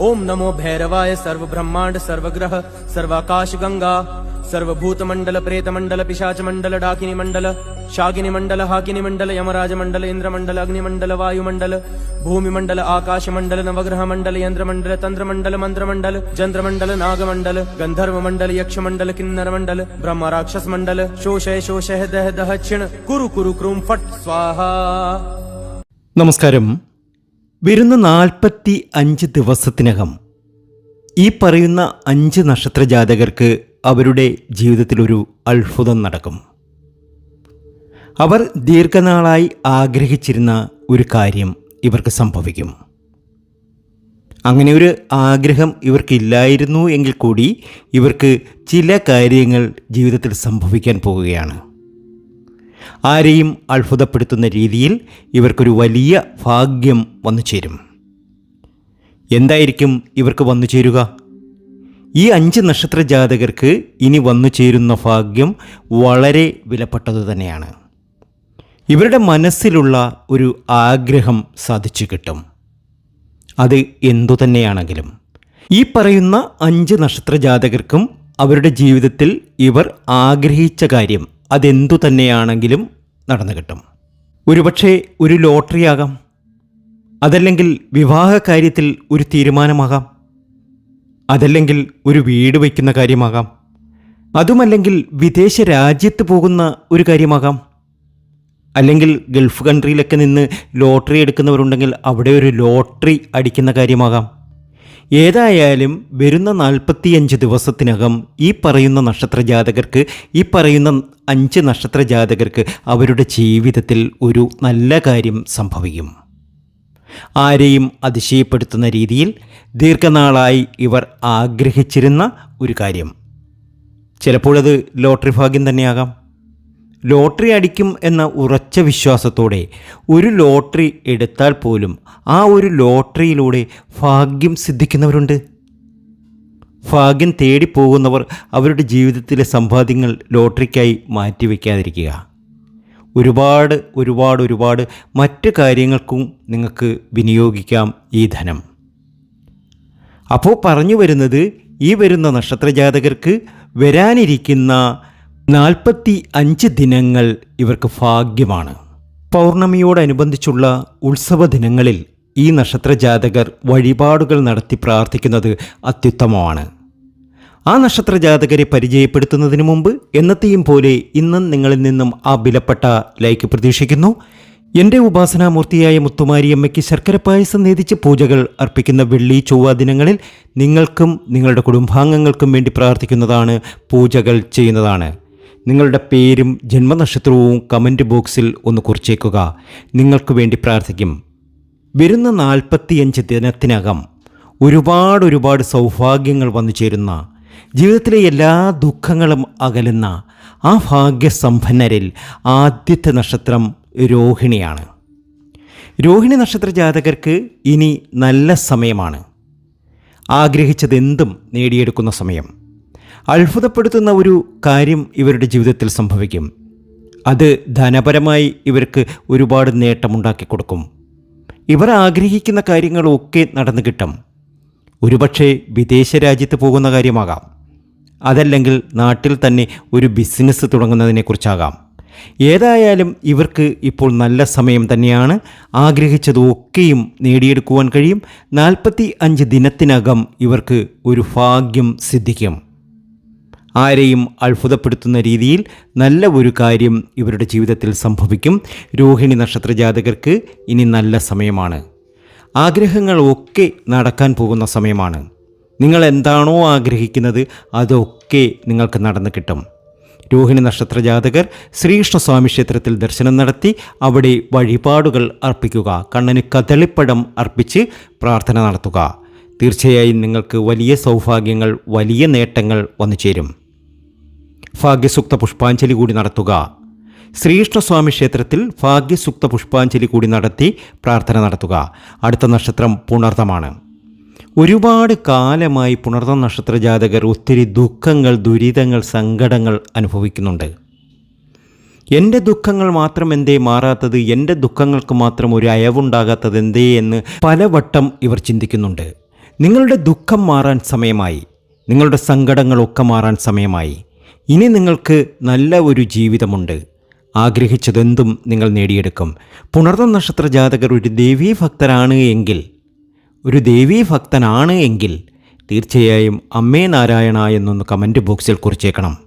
ओम नमो भैरवाय सर्वब्रह्मांड सर्वग्रह सर्वाकाश गंगा सर्वभूत मंडल प्रेत मंडल पिशाच मंडल डाकिनी मंडल शाकिनी मंडल हाकिनी मंडल यमराज मंडल इंद्र मंडल अग्नि मंडल वायु मंडल भूमि मंडल आकाश मंडल नवग्रह मंडल यंत्र मंडल तंत्र मंडल मंत्र मंडल जंत्र मंडल नाग मंडल गंधर्व मंडल यक्ष मंडल किन्नर मंडल ब्रह्म राक्षस मंडल शोषय शोषय दह दह क्षिण कुरु कुरु क्रूम फट स्वाहा നമസ്കാരം വരുന്ന നാൽപ്പത്തി അഞ്ച് ദിവസത്തിനകം ഈ പറയുന്ന അഞ്ച് നക്ഷത്ര ജാതകർക്ക് അവരുടെ ജീവിതത്തിലൊരു അത്ഭുതം നടക്കും. അവർ ദീർഘനാളായി ആഗ്രഹിച്ചിരുന്ന ഒരു കാര്യം ഇവർക്ക് സംഭവിക്കും. അങ്ങനെ ഒരു ആഗ്രഹം ഇവർക്കില്ലായിരുന്നു എങ്കിൽ കൂടി ഇവർക്ക് ചില കാര്യങ്ങൾ ജീവിതത്തിൽ സംഭവിക്കാൻ പോവുകയാണ്. ആരെയും അത്ഭുതപ്പെടുത്തുന്ന രീതിയിൽ ഇവർക്കൊരു വലിയ ഭാഗ്യം വന്നു ചേരും. എന്തായിരിക്കും ഇവർക്ക് വന്നു ചേരുക? ഈ അഞ്ച് നക്ഷത്ര ജാതകർക്ക് ഇനി വന്നു ചേരുന്ന ഭാഗ്യം വളരെ വിലപ്പെട്ടത് തന്നെയാണ്. ഇവരുടെ മനസ്സിലുള്ള ഒരു ആഗ്രഹം സാധിച്ചു കിട്ടും. അത് എന്തു തന്നെയാണെങ്കിലും ഈ പറയുന്ന അഞ്ച് നക്ഷത്ര ജാതകർക്കും അവരുടെ ജീവിതത്തിൽ ഇവർ ആഗ്രഹിച്ച കാര്യം അതെന്തു തന്നെയാണെങ്കിലും നടന്നു കിട്ടും. ഒരുപക്ഷെ ഒരു ലോട്ടറി ആകാം അതല്ലെങ്കിൽ വിവാഹ കാര്യത്തിൽ ഒരു തീരുമാനമാകാം. അതല്ലെങ്കിൽ ഒരു വീട് വയ്ക്കുന്ന കാര്യമാകാം. അതുമല്ലെങ്കിൽ വിദേശ രാജ്യത്ത് പോകുന്ന ഒരു കാര്യമാകാം. അല്ലെങ്കിൽ ഗൾഫ് കൺട്രിയിലൊക്കെ നിന്ന് ലോട്ടറി എടുക്കുന്നവരുണ്ടെങ്കിൽ അവിടെ ഒരു ലോട്ടറി അടിക്കുന്ന കാര്യമാകാം. ഏതായാലും വരുന്ന നാൽപ്പത്തിയഞ്ച് ദിവസത്തിനകം ഈ പറയുന്ന നക്ഷത്ര ജാതകർക്ക് ഈ പറയുന്ന അഞ്ച് നക്ഷത്ര ജാതകർക്ക് അവരുടെ ജീവിതത്തിൽ ഒരു നല്ല കാര്യം സംഭവിക്കും. ആരെയും അതിശയപ്പെടുത്തുന്ന രീതിയിൽ ദീർഘനാളായി ഇവർ ആഗ്രഹിച്ചിരുന്ന ഒരു കാര്യം. ചിലപ്പോഴത് ലോട്ടറി ഭാഗ്യം തന്നെയാകാം. ലോട്ടറി അടിക്കും എന്ന ഉറച്ച വിശ്വാസത്തോടെ ഒരു ലോട്ടറി എടുത്താൽ പോലും ആ ഒരു ലോട്ടറിയിലൂടെ ഭാഗ്യം സിദ്ധിക്കുന്നവരുണ്ട്. ഭാഗ്യം തേടി പോകുന്നവർ അവരുടെ ജീവിതത്തിലെ സമ്പാദ്യങ്ങൾ ലോട്ടറിക്കായി മാറ്റിവെക്കാതിരിക്കുക ഒരുപാട് ഒരുപാട് ഒരുപാട് മറ്റ് കാര്യങ്ങൾക്കും നിങ്ങൾക്ക് വിനിയോഗിക്കാം ഈ ധനം. അപ്പോൾ പറഞ്ഞു വരുന്നത് ഈ വരുന്ന നക്ഷത്രജാതകർക്ക് വരാനിരിക്കുന്ന നാൽപ്പത്തി അഞ്ച് ദിനങ്ങൾ ഇവർക്ക് ഭാഗ്യമാണ്. പൗർണമിയോടനുബന്ധിച്ചുള്ള ഉത്സവ ദിനങ്ങളിൽ ഈ നക്ഷത്രജാതകർ വഴിപാടുകൾ നടത്തി പ്രാർത്ഥിക്കുന്നത് അത്യുത്തമമാണ്. ആ നക്ഷത്രജാതകരെ പരിചയപ്പെടുത്തുന്നതിന് മുമ്പ് എന്നത്തെയും പോലെ ഇന്നും നിങ്ങളിൽ നിന്നും ആ വിലപ്പെട്ട ലൈക്ക് പ്രതീക്ഷിക്കുന്നു. എന്റെ ഉപാസനാമൂർത്തിയായ മുത്തുമാരിയമ്മയ്ക്ക് ശർക്കര പായസം നേതിച്ച് പൂജകൾ അർപ്പിക്കുന്ന വെള്ളി ചൊവ്വ ദിനങ്ങളിൽ നിങ്ങൾക്കും നിങ്ങളുടെ കുടുംബാംഗങ്ങൾക്കും വേണ്ടി പ്രാർത്ഥിക്കുന്നതാണ് പൂജകൾ ചെയ്യുന്നതാണ്. നിങ്ങളുടെ പേരും ജന്മനക്ഷത്രവും കമന്റ് ബോക്സിൽ ഒന്ന് കുറിച്ചേക്കുക. നിങ്ങൾക്ക് വേണ്ടി പ്രാർത്ഥിക്കും. വരുന്ന നാൽപ്പത്തിയഞ്ച് ദിനത്തിനകം ഒരുപാട് ഒരുപാട് സൗഭാഗ്യങ്ങൾ വന്നു ചേരുന്ന ജീവിതത്തിലെ എല്ലാ ദുഃഖങ്ങളും അകലുന്ന ആ ഭാഗ്യസമ്പന്നരിൽ ആദ്യത്തെ നക്ഷത്രം രോഹിണിയാണ്. രോഹിണി നക്ഷത്ര ജാതകർക്ക് ഇനി നല്ല സമയമാണ്. ആഗ്രഹിച്ചതെന്തും നേടിയെടുക്കുന്ന സമയം. അത്ഭുതപ്പെടുത്തുന്ന ഒരു കാര്യം ഇവരുടെ ജീവിതത്തിൽ സംഭവിക്കും. അത് ധനപരമായി ഇവർക്ക് ഒരുപാട് നേട്ടമുണ്ടാക്കി കൊടുക്കും. ഇവർ ആഗ്രഹിക്കുന്ന കാര്യങ്ങളൊക്കെ നടന്നു കിട്ടും. ഒരുപക്ഷെ വിദേശ രാജ്യത്ത് പോകുന്ന കാര്യമാകാം. അതല്ലെങ്കിൽ നാട്ടിൽ തന്നെ ഒരു ബിസിനസ് തുടങ്ങുന്നതിനെക്കുറിച്ചാകാം. ഏതായാലും ഇവർക്ക് ഇപ്പോൾ നല്ല സമയം തന്നെയാണ്. ആഗ്രഹിച്ചതൊക്കെയും നേടിയെടുക്കുവാൻ കഴിയും. നാൽപ്പത്തി അഞ്ച് ദിനത്തിനകം ഇവർക്ക് ഒരു ഭാഗ്യം സിദ്ധിക്കും. ആരെയും അത്ഭുതപ്പെടുത്തുന്ന രീതിയിൽ നല്ല ഒരു കാര്യം ഇവരുടെ ജീവിതത്തിൽ സംഭവിക്കും. രോഹിണി നക്ഷത്ര ജാതകർക്ക് ഇനി നല്ല സമയമാണ്. ആഗ്രഹങ്ങളൊക്കെ നടക്കാൻ പോകുന്ന സമയമാണ്. നിങ്ങൾ എന്താണോ ആഗ്രഹിക്കുന്നത് അതൊക്കെ നിങ്ങൾക്ക് നടന്നു കിട്ടും. രോഹിണി നക്ഷത്ര ജാതകർ ശ്രീകൃഷ്ണസ്വാമി ക്ഷേത്രത്തിൽ ദർശനം നടത്തി അവിടെ വഴിപാടുകൾ അർപ്പിക്കുക കണ്ണന് കദളിപ്പഴം അർപ്പിച്ച് പ്രാർത്ഥന നടത്തുക. തീർച്ചയായും നിങ്ങൾക്ക് വലിയ സൗഭാഗ്യങ്ങൾ വലിയ നേട്ടങ്ങൾ വന്നു ചേരും ഭാഗ്യസൂക്ത പുഷ്പാഞ്ജലി കൂടി നടത്തുക. ശ്രീകൃഷ്ണസ്വാമി ക്ഷേത്രത്തിൽ ഭാഗ്യസുക്ത പുഷ്പാഞ്ജലി കൂടി നടത്തി പ്രാർത്ഥന നടത്തുക. അടുത്ത നക്ഷത്രം പുണർതമാണ്. ഒരുപാട് കാലമായി പുണർന്ന നക്ഷത്ര ജാതകർ ഒത്തിരി ദുഃഖങ്ങൾ ദുരിതങ്ങൾ സങ്കടങ്ങൾ അനുഭവിക്കുന്നുണ്ട്. എന്റെ ദുഃഖങ്ങൾ മാത്രം എന്തേ മാറാത്തത്? എന്റെ ദുഃഖങ്ങൾക്ക് മാത്രം ഒരു അയവുണ്ടാകാത്തത് എന്തേ എന്ന് പലവട്ടം ഇവർ ചിന്തിക്കുന്നുണ്ട്. നിങ്ങളുടെ ദുഃഖം മാറാൻ സമയമായി. നിങ്ങളുടെ സങ്കടങ്ങളൊക്കെ മാറാൻ സമയമായി. ഇനി നിങ്ങൾക്ക് നല്ല ഒരു ജീവിതമുണ്ട്. ആഗ്രഹിച്ചതെന്തും നിങ്ങൾ നേടിയെടുക്കും. പുണർന്ന നക്ഷത്ര ജാതകർ ഒരു ദേവീ ഭക്തരാണ് എങ്കിൽ ഒരു ദേവീ ഭക്തനാണ് എങ്കിൽ തീർച്ചയായും അമ്മേ നാരായണ എന്നൊന്ന് കമന്റ് ബോക്സിൽ കുറിച്ചേക്കണം.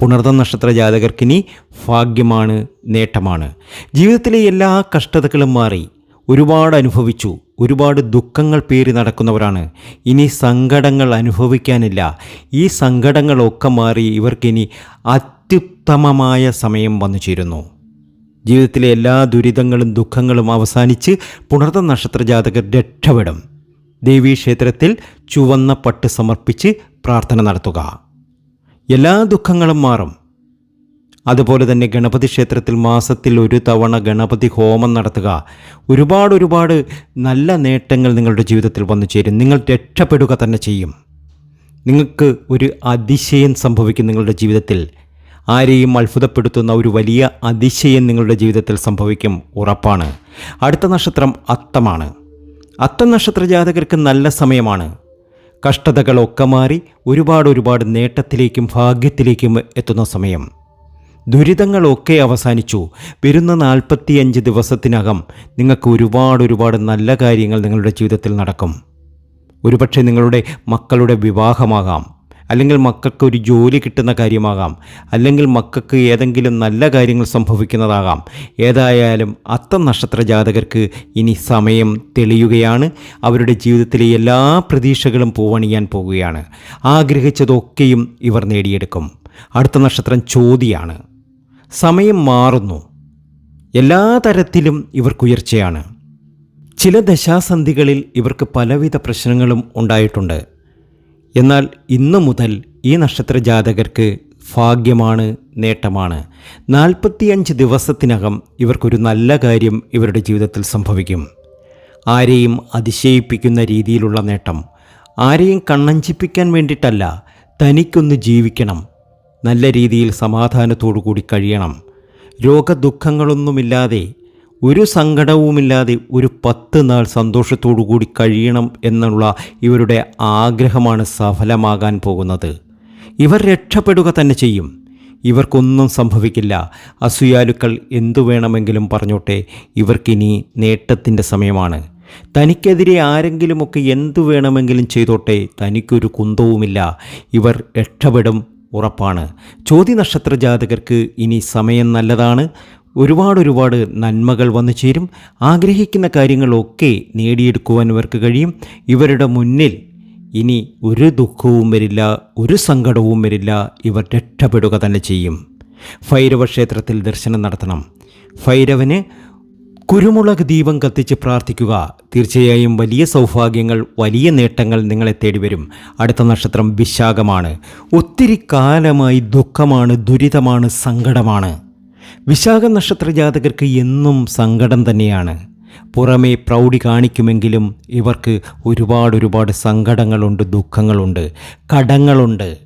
പുണർന്ന നക്ഷത്ര ജാതകർക്കിനി ഭാഗ്യമാണ് നേട്ടമാണ്. ജീവിതത്തിലെ എല്ലാ കഷ്ടതകളും മാറി. ഒരുപാട് അനുഭവിച്ചു. ഒരുപാട് ദുഃഖങ്ങൾ പേറി നടക്കുന്നവരാണ്. ഇനി സങ്കടങ്ങൾ അനുഭവിക്കാനില്ല. ഈ സങ്കടങ്ങളൊക്കെ മാറി ഇവർക്കിനി അത്യുത്തമമായ സമയം വന്നു ചേരുന്നു. ജീവിതത്തിലെ എല്ലാ ദുരിതങ്ങളും ദുഃഖങ്ങളും അവസാനിച്ച് പുണർത്ത നക്ഷത്ര ജാതകർ രക്ഷപ്പെടും. ദേവീക്ഷേത്രത്തിൽ ചുവന്ന പട്ട് സമർപ്പിച്ച് പ്രാർത്ഥന നടത്തുക. എല്ലാ ദുഃഖങ്ങളും മാറും. അതുപോലെ തന്നെ ഗണപതി ക്ഷേത്രത്തിൽ മാസത്തിൽ ഒരു തവണ ഗണപതി ഹോമം നടത്തുക. ഒരുപാട് ഒരുപാട് നല്ല നേട്ടങ്ങൾ നിങ്ങളുടെ ജീവിതത്തിൽ വന്നു ചേരും. നിങ്ങൾ രക്ഷപ്പെടുക തന്നെ ചെയ്യും. നിങ്ങൾക്ക് ഒരു അതിശയം സംഭവിക്കും നിങ്ങളുടെ ജീവിതത്തിൽ. ആരെയും അത്ഭുതപ്പെടുത്തുന്ന ഒരു വലിയ അതിശയം നിങ്ങളുടെ ജീവിതത്തിൽ സംഭവിക്കും. ഉറപ്പാണ്. അടുത്ത നക്ഷത്രം അത്തമാണ്. അത്തം നക്ഷത്ര ജാതകർക്ക് നല്ല സമയമാണ്. കഷ്ടതകളൊക്കെ മാറി ഒരുപാട് ഒരുപാട് നേട്ടത്തിലേക്കും ഭാഗ്യത്തിലേക്കും എത്തുന്ന സമയം. ദുരിതങ്ങളൊക്കെ അവസാനിച്ചു. വരുന്ന നാൽപ്പത്തിയഞ്ച് ദിവസത്തിനകം നിങ്ങൾക്ക് ഒരുപാട് ഒരുപാട് നല്ല കാര്യങ്ങൾ നിങ്ങളുടെ ജീവിതത്തിൽ നടക്കും. ഒരുപക്ഷെ നിങ്ങളുടെ മക്കളുടെ വിവാഹമാകാം. അല്ലെങ്കിൽ മക്കൾക്ക് ഒരു ജോലി കിട്ടുന്ന കാര്യമാകാം. അല്ലെങ്കിൽ മക്കൾക്ക് ഏതെങ്കിലും നല്ല കാര്യങ്ങൾ സംഭവിക്കുന്നതാകാം. ഏതായാലും അത്ത നക്ഷത്ര ജാതകർക്ക് ഇനി സമയം തെളിയുകയാണ്. അവരുടെ ജീവിതത്തിലെ എല്ലാ പ്രതീക്ഷകളും പൂവണിയാൻ പോവുകയാണ്. ആഗ്രഹിച്ചതൊക്കെയും ഇവർ നേടിയെടുക്കും. അടുത്ത നക്ഷത്രം ചോതിയാണ്. സമയം മാറുന്നു. എല്ലാ തരത്തിലും ഇവർക്കുയർച്ചയാണ് ചില ദശാസന്ധികളിൽ ഇവർക്ക് പലവിധ പ്രശ്നങ്ങളും ഉണ്ടായിട്ടുണ്ട്. എന്നാൽ ഇന്നു മുതൽ ഈ നക്ഷത്ര ജാതകർക്ക് ഭാഗ്യമാണ് നേട്ടമാണ്. നാൽപ്പത്തിയഞ്ച് ദിവസത്തിനകം ഇവർക്കൊരു നല്ല കാര്യം ഇവരുടെ ജീവിതത്തിൽ സംഭവിക്കും. ആരെയും അതിശയിപ്പിക്കുന്ന രീതിയിലുള്ള നേട്ടം ആരെയും കണ്ണഞ്ചിപ്പിക്കാൻ വേണ്ടിയിട്ടല്ല തനിക്കൊന്ന് ജീവിക്കണം നല്ല രീതിയിൽ സമാധാനത്തോടു കൂടി കഴിയണം. രോഗദുഃഖങ്ങളൊന്നുമില്ലാതെ ഒരു സങ്കടവുമില്ലാതെ ഒരു പത്ത് നാൾ സന്തോഷത്തോടു കൂടി കഴിയണം എന്നുള്ള ഇവരുടെ ആഗ്രഹമാണ് സഫലമാകാൻ പോകുന്നത്. ഇവർ രക്ഷപ്പെടുക തന്നെ ചെയ്യും. ഇവർക്കൊന്നും സംഭവിക്കില്ല. അസൂയാലുക്കൾ എന്തു വേണമെങ്കിലും പറഞ്ഞോട്ടെ ഇവർക്കിനി നേട്ടത്തിന്റെ സമയമാണ്. തനിക്കെതിരെ ആരെങ്കിലുമൊക്കെ എന്തു വേണമെങ്കിലും ചെയ്തോട്ടെ തനിക്കൊരു കുന്തവുമില്ല. ഇവർ രക്ഷപ്പെടും ഉറപ്പാണ്. ചോതി നക്ഷത്ര ജാതകർക്ക് ഇനി സമയം നല്ലതാണ്. ഒരുപാട് ഒരുപാട് നന്മകൾ വന്നു ചേരും. ആഗ്രഹിക്കുന്ന കാര്യങ്ങളൊക്കെ നേടിയെടുക്കുവാൻ ഇവർക്ക് കഴിയും. ഇവരുടെ മുന്നിൽ ഇനി ഒരു ദുഃഖവും വരില്ല ഒരു സങ്കടവും വരില്ല. ഇവർ രക്ഷപ്പെടുക തന്നെ ചെയ്യും. ഭൈരവ ക്ഷേത്രത്തിൽ ദർശനം നടത്തണം. ഭൈരവന് കുരുമുളക് ദീപം കത്തിച്ച് പ്രാർത്ഥിക്കുക. തീർച്ചയായും വലിയ സൗഭാഗ്യങ്ങൾ വലിയ നേട്ടങ്ങൾ നിങ്ങളെ തേടി വരും അടുത്ത നക്ഷത്രം വിശാഖമാണ്. ഒത്തിരി കാലമായി ദുഃഖമാണ് ദുരിതമാണ് സങ്കടമാണ്. വിശാഖ നക്ഷത്ര ജാതകർക്ക് എന്നും സങ്കടം തന്നെയാണ്. പുറമേ പ്രൗഢി കാണിക്കുമെങ്കിലും ഇവർക്ക് ഒരുപാട് ഒരുപാട് സങ്കടങ്ങളുണ്ട് ദുഃഖങ്ങളുണ്ട് കടങ്ങളുണ്ട്.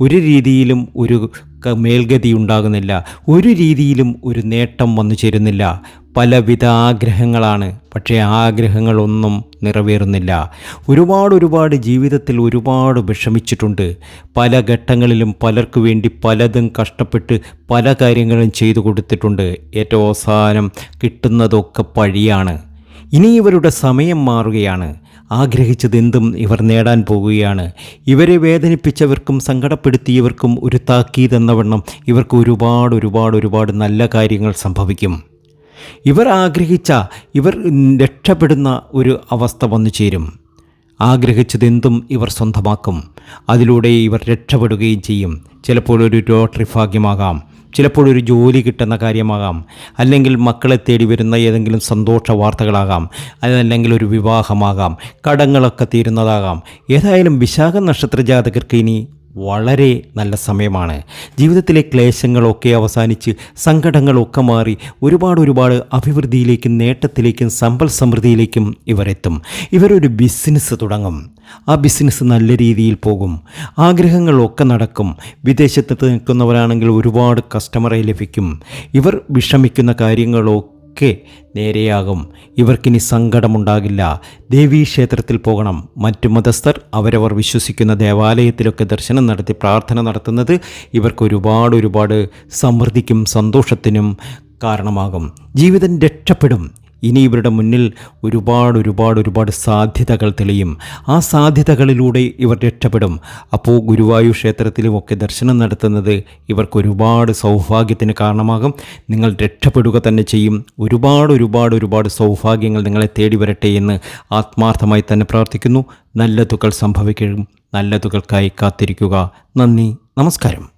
ഒരു രീതിയിലും ഒരു മേൽഗതി ഉണ്ടാകുന്നില്ല. ഒരു രീതിയിലും ഒരു നേട്ടം വന്നു ചേരുന്നില്ല. പലവിധ ആഗ്രഹങ്ങളാണ്. പക്ഷേ ആഗ്രഹങ്ങളൊന്നും നിറവേറുന്നില്ല. ഒരുപാട് ഒരുപാട് ജീവിതത്തിൽ ഒരുപാട് വിഷമിച്ചിട്ടുണ്ട്. പല ഘട്ടങ്ങളിലും പലർക്കു വേണ്ടി പലതും കഷ്ടപ്പെട്ട് പല കാര്യങ്ങളും ചെയ്തു കൊടുത്തിട്ടുണ്ട്. ഏറ്റവും അവസാനം കിട്ടുന്നതൊക്കെ പഴിയാണ്. ഇനി ഇവരുടെ സമയം മാറുകയാണ്. ആഗ്രഹിച്ചതെന്തും ഇവർ നേടാൻ പോകുകയാണ് ഇവരെ വേദനിപ്പിച്ചവർക്കും സങ്കടപ്പെടുത്തിയവർക്കും ഒരു താക്കീതെന്നവണ്ണം വണ്ണം ഇവർക്ക് ഒരുപാട് ഒരുപാട് ഒരുപാട് നല്ല കാര്യങ്ങൾ സംഭവിക്കും. ഇവർ ആഗ്രഹിച്ച ഇവർ രക്ഷപ്പെടുന്ന ഒരു അവസ്ഥ വന്നു ചേരും. ആഗ്രഹിച്ചതെന്തും ഇവർ സ്വന്തമാക്കും. അതിലൂടെ ഇവർ രക്ഷപ്പെടുകയും ചെയ്യും. ചിലപ്പോൾ ഒരു ലോട്ടറി ഭാഗ്യമാകാം. ചിലപ്പോൾ ഒരു ജോലി കിട്ടുന്ന കാര്യമാകാം. അല്ലെങ്കിൽ മക്കളെ തേടി വരുന്ന ഏതെങ്കിലും സന്തോഷ വാർത്തകളാകാം. അതല്ലെങ്കിൽ ഒരു വിവാഹമാകാം. കടങ്ങളൊക്കെ തീരുന്നതാകാം. ഏതായാലും വിശാഖ നക്ഷത്ര ജാതകർക്ക് ഇനി വളരെ നല്ല സമയമാണ്. ജീവിതത്തിലെ ക്ലേശങ്ങളൊക്കെ അവസാനിച്ച് സങ്കടങ്ങളൊക്കെ മാറി ഒരുപാട് ഒരുപാട് അഭിവൃദ്ധിയിലേക്കും നേട്ടത്തിലേക്കും സമ്പൽ സമൃദ്ധിയിലേക്കും ഇവരെത്തും. ഇവരൊരു ബിസിനസ് തുടങ്ങും. ആ ബിസിനസ് നല്ല രീതിയിൽ പോകും. ആഗ്രഹങ്ങളൊക്കെ നടക്കും. വിദേശത്ത് നിൽക്കുന്നവരാണെങ്കിൽ ഒരുപാട് കസ്റ്റമറെ ലഭിക്കും. ഇവർ വിഷമിക്കുന്ന കാര്യങ്ങളൊക്കെ ഒക്കെ നേരെയാകും. ഇവർക്കിനി സങ്കടമുണ്ടാകില്ല. ദേവീ ക്ഷേത്രത്തിൽ പോകണം. മറ്റു മതസ്ഥർ അവരവർ വിശ്വസിക്കുന്ന ദേവാലയത്തിലൊക്കെ ദർശനം നടത്തി പ്രാർത്ഥന നടത്തുന്നത് ഇവർക്ക് ഒരുപാട് ഒരുപാട് സമൃദ്ധിക്കും സന്തോഷത്തിനും കാരണമാകും. ജീവിതം രക്ഷപ്പെടും. ഇനി ഇവരുടെ മുന്നിൽ ഒരുപാട് ഒരുപാട് ഒരുപാട് സാധ്യതകൾ തെളിയും. ആ സാധ്യതകളിലൂടെ ഇവർ രക്ഷപ്പെടും. അപ്പോൾ ഗുരുവായൂർ ക്ഷേത്രത്തിലുമൊക്കെ ദർശനം നടത്തുന്നത് ഇവർക്ക് ഒരുപാട് സൗഭാഗ്യത്തിന് കാരണമാകും. നിങ്ങൾ രക്ഷപ്പെടുക തന്നെ ചെയ്യും. ഒരുപാട് ഒരുപാട് ഒരുപാട് സൗഭാഗ്യങ്ങൾ നിങ്ങളെ തേടി വരട്ടെ എന്ന് ആത്മാർത്ഥമായി തന്നെ പ്രാർത്ഥിക്കുന്നു. നല്ലതുകൾ സംഭവിക്കും. നല്ലതുകൾക്കായി കാത്തിരിക്കുക. നന്ദി. നമസ്കാരം.